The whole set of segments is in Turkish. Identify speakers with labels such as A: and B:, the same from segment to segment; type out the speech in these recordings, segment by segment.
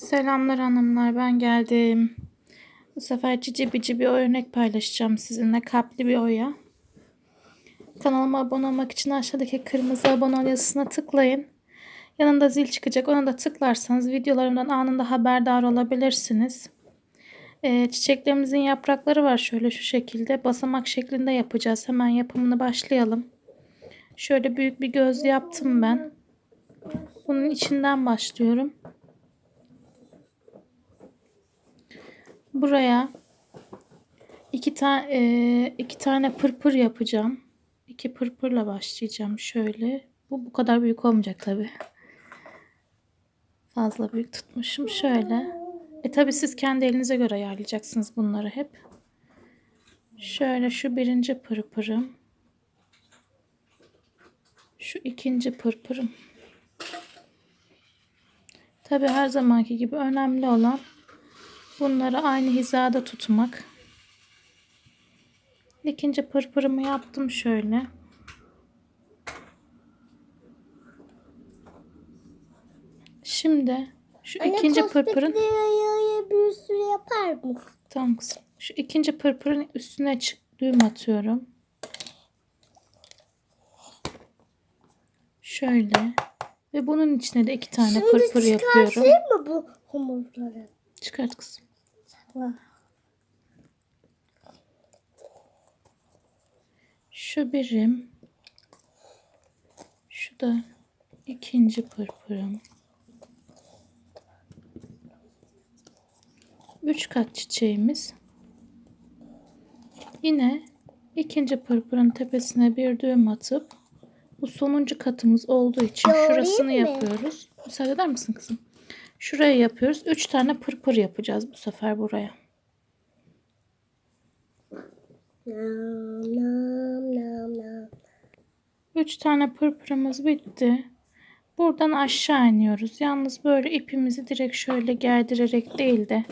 A: Selamlar hanımlar ben geldim. Bu sefer cici bici bir örnek paylaşacağım sizinle. Kalpli bir oya. Kanalıma abone olmak için aşağıdaki kırmızı abone ol yazısına tıklayın. Yanında zil çıkacak. Ona da tıklarsanız videolarımdan anında haberdar olabilirsiniz. Ee, çiçeklerimizin yaprakları var şöyle şu şekilde. Basamak şeklinde yapacağız. Hemen yapımını başlayalım. Şöyle büyük bir göz yaptım ben. Bunun içinden başlıyorum. Buraya iki tane iki tane pırpır yapacağım. İki pırpırla başlayacağım şöyle. Bu bu kadar büyük olmayacak tabi. Fazla büyük tutmuşum şöyle. E tabi siz kendi elinize göre ayarlayacaksınız bunları hep. Şöyle şu birinci pırpırım. Şu ikinci pırpırım. Tabi her zamanki gibi önemli olan bunları aynı hizada tutmak. İkinci pırpırımı yaptım şöyle. Şimdi şu
B: Anne,
A: ikinci pırpırın
B: bir sürü yapar mısın?
A: Tamam kızım. Şu ikinci pırpırın üstüne çık düğüm atıyorum. Şöyle. Ve bunun içine de iki tane pırpır yapıyorum.
B: çıkarsayım mı bu hamurları?
A: Çıkart kızım. Şu birim. Şu da ikinci pırpırım. Üç kat çiçeğimiz. Yine ikinci pırpırın tepesine bir düğüm atıp bu sonuncu katımız olduğu için şurasını yapıyoruz. Müsaade eder misin kızım? Şuraya yapıyoruz. Üç tane pırpır yapacağız bu sefer buraya.
B: Nam
A: tane pırpırımız bitti. Buradan aşağı iniyoruz. Yalnız böyle ipimizi direkt şöyle gerdirerek değil de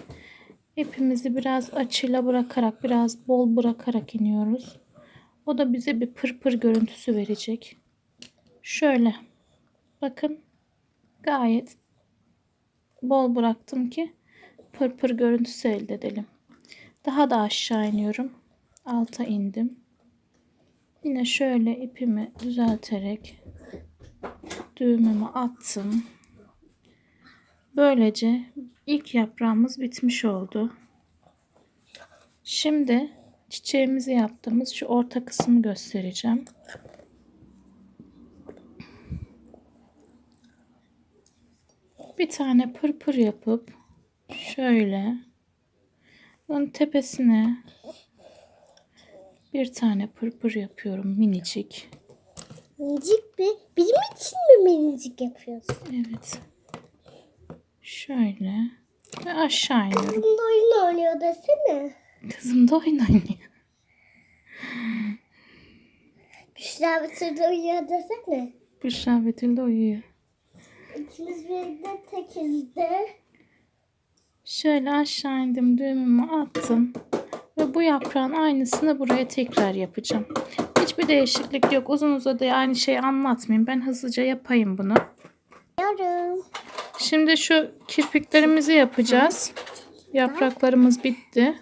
A: ipimizi biraz açıyla bırakarak, biraz bol bırakarak iniyoruz. O da bize bir pırpır görüntüsü verecek. Şöyle. Bakın. Gayet bol bıraktım ki pırpır görüntüsü elde edelim. Daha da aşağı iniyorum. Alta indim. Yine şöyle ipimi düzelterek düğümümü attım. Böylece ilk yaprağımız bitmiş oldu. Şimdi çiçeğimizi yaptığımız şu orta kısmı göstereceğim. Bir tane pırpır yapıp şöyle onun tepesine bir tane pırpır yapıyorum minicik.
B: Minicik bir. Bizim için mi minicik yapıyorsun?
A: Evet. Şöyle. Ve aşağı iniyorum.
B: Kızım da oyun oynuyor desene.
A: Kızım da oyun oynuyor.
B: Büşra bir sırada uyuyor desene.
A: Büşra Betül de uyuyor.
B: İkimiz birlikte tekiz de.
A: Şöyle aşağı indim düğümümü attım. Ve bu yaprağın aynısını buraya tekrar yapacağım. Hiçbir değişiklik yok. Uzun uzadıya aynı şeyi anlatmayayım. Ben hızlıca yapayım bunu.
B: Yarım.
A: Şimdi şu kirpiklerimizi yapacağız. Yapraklarımız bitti.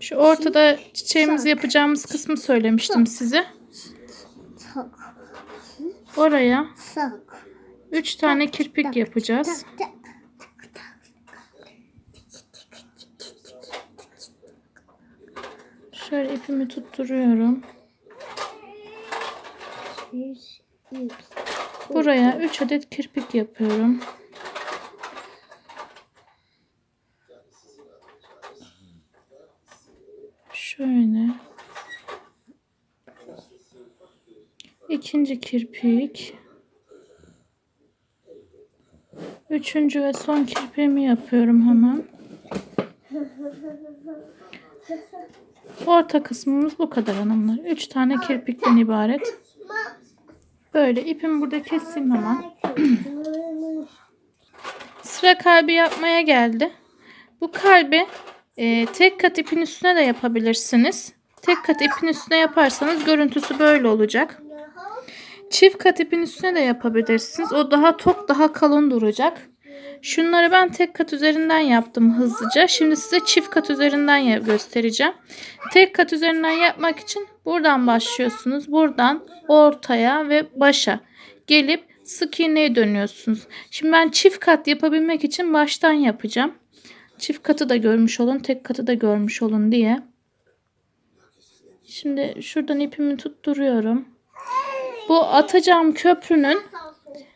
A: Şu ortada çiçeğimizi yapacağımız kısmı söylemiştim size. Oraya
B: Tak.
A: 3 tane kirpik yapacağız. Şöyle ipimi tutturuyorum. Buraya 3 adet kirpik yapıyorum. Şöyle. İkinci kirpik. Üçüncü ve son kirpiğimi yapıyorum hemen. Orta kısmımız bu kadar hanımlar. Üç tane kirpikten ibaret. Böyle ipimi burada keseyim hemen. Sıra kalbi yapmaya geldi. Bu kalbi e, tek kat ipin üstüne de yapabilirsiniz. Tek kat ipin üstüne yaparsanız görüntüsü böyle olacak. Çift kat ipin üstüne de yapabilirsiniz. O daha tok daha kalın duracak. Şunları ben tek kat üzerinden yaptım hızlıca. Şimdi size çift kat üzerinden göstereceğim. Tek kat üzerinden yapmak için buradan başlıyorsunuz. Buradan ortaya ve başa gelip sık iğneye dönüyorsunuz. Şimdi ben çift kat yapabilmek için baştan yapacağım. Çift katı da görmüş olun, tek katı da görmüş olun diye. Şimdi şuradan ipimi tutturuyorum. Bu atacağım köprünün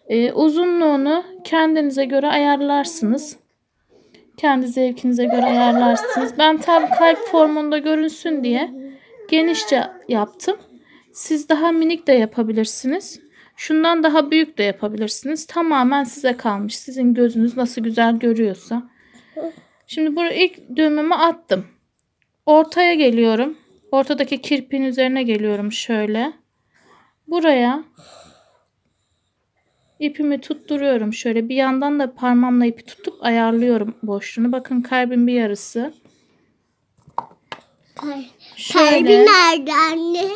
A: e, uzunluğunu kendinize göre ayarlarsınız. Kendi zevkinize göre ayarlarsınız. Ben tam kalp formunda görünsün diye genişçe yaptım. Siz daha minik de yapabilirsiniz. Şundan daha büyük de yapabilirsiniz. Tamamen size kalmış. Sizin gözünüz nasıl güzel görüyorsa. Şimdi buraya ilk düğümümü attım. Ortaya geliyorum. Ortadaki kirpin üzerine geliyorum şöyle. Buraya ipimi tutturuyorum şöyle. Bir yandan da parmağımla ipi tutup ayarlıyorum boşluğunu. Bakın kalbin bir yarısı. Şöyle
B: Kalbi nerede anne?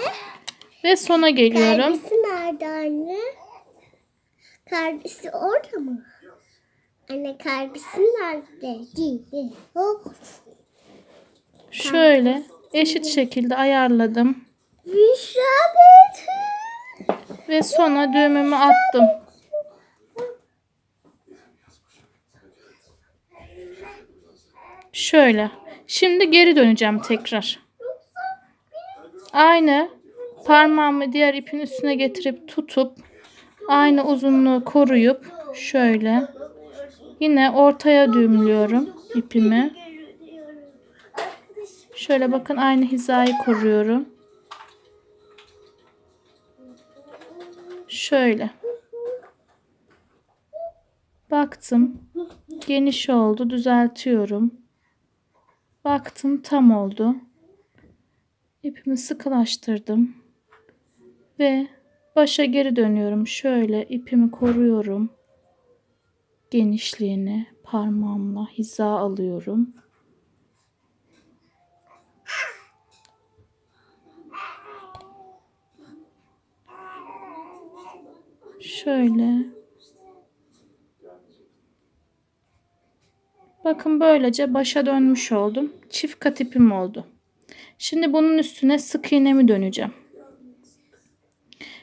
A: ve sona geliyorum.
B: Kalbisi nerede anne? Kalbisi orada mı? Anne kalbisi nerede? Hop.
A: Şöyle eşit şekilde ayarladım
B: Vişabet.
A: Ve sona düğümümü attım. Şöyle. Şimdi geri döneceğim tekrar. Aynı parmağımı diğer ipin üstüne getirip tutup aynı uzunluğu koruyup şöyle yine ortaya düğümlüyorum ipimi. Şöyle bakın aynı hizayı koruyorum. Şöyle. Baktım. Geniş oldu. Düzeltiyorum. Baktım tam oldu. İpimi sıkılaştırdım. Ve başa geri dönüyorum. Şöyle ipimi koruyorum. Genişliğini parmağımla hiza alıyorum. Şöyle. Bakın böylece başa dönmüş oldum. Çift kat ipim oldu. Şimdi bunun üstüne sık iğnemi döneceğim.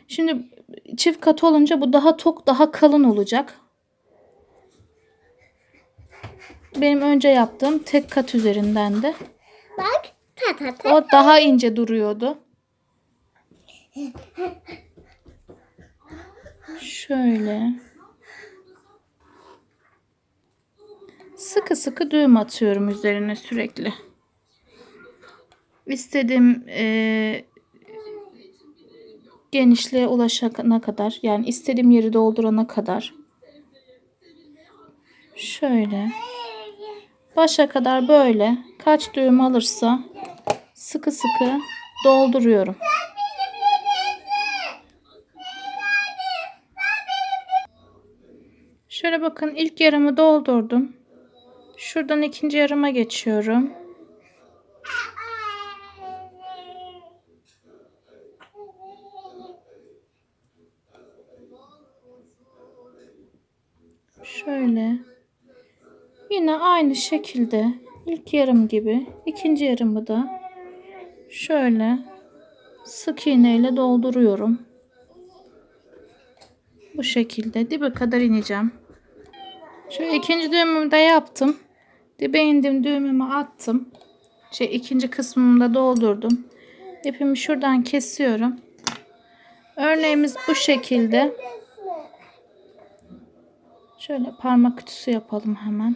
A: Şimdi çift kat olunca bu daha tok, daha kalın olacak. Benim önce yaptığım tek kat üzerinden de
B: Bak. Ta ta ta.
A: o daha ince duruyordu. Şöyle. Sıkı sıkı düğüm atıyorum üzerine sürekli. İstediğim eee, genişliğe ulaşana kadar yani istediğim yeri doldurana kadar. Şöyle. Başa kadar böyle kaç düğüm alırsa sıkı sıkı dolduruyorum. Şöyle bakın ilk yarımı doldurdum. Şuradan ikinci yarıma geçiyorum. Şöyle. Yine aynı şekilde ilk yarım gibi ikinci yarımı da şöyle sık iğneyle dolduruyorum. Bu şekilde dibe kadar ineceğim. Şöyle ikinci düğümümü de yaptım. Dibe indim düğümümü attım. Şey ikinci kısmımı da doldurdum. İpimi şuradan kesiyorum. Örneğimiz bu şekilde. Şöyle parmak ütüsü yapalım hemen.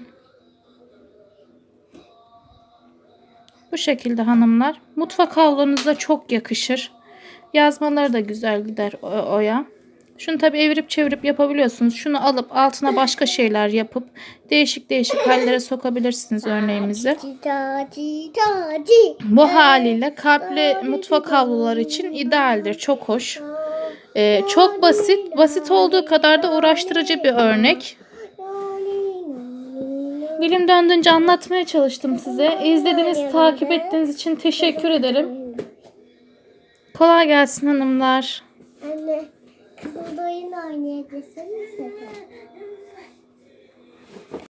A: Bu şekilde hanımlar. Mutfak havlunuza çok yakışır. Yazmaları da güzel gider oya. Şunu tabi evirip çevirip yapabiliyorsunuz. Şunu alıp altına başka şeyler yapıp değişik değişik hallere sokabilirsiniz örneğimizi. Bu haliyle kalpli mutfak havluları için idealdir. Çok hoş. Ee, çok basit. Basit olduğu kadar da uğraştırıcı bir örnek. Dilim döndüğünce anlatmaya çalıştım size. İzlediğiniz, takip ettiğiniz için teşekkür ederim. Kolay gelsin hanımlar.
B: Anne Kızıl oyun oynayabilirsin mi?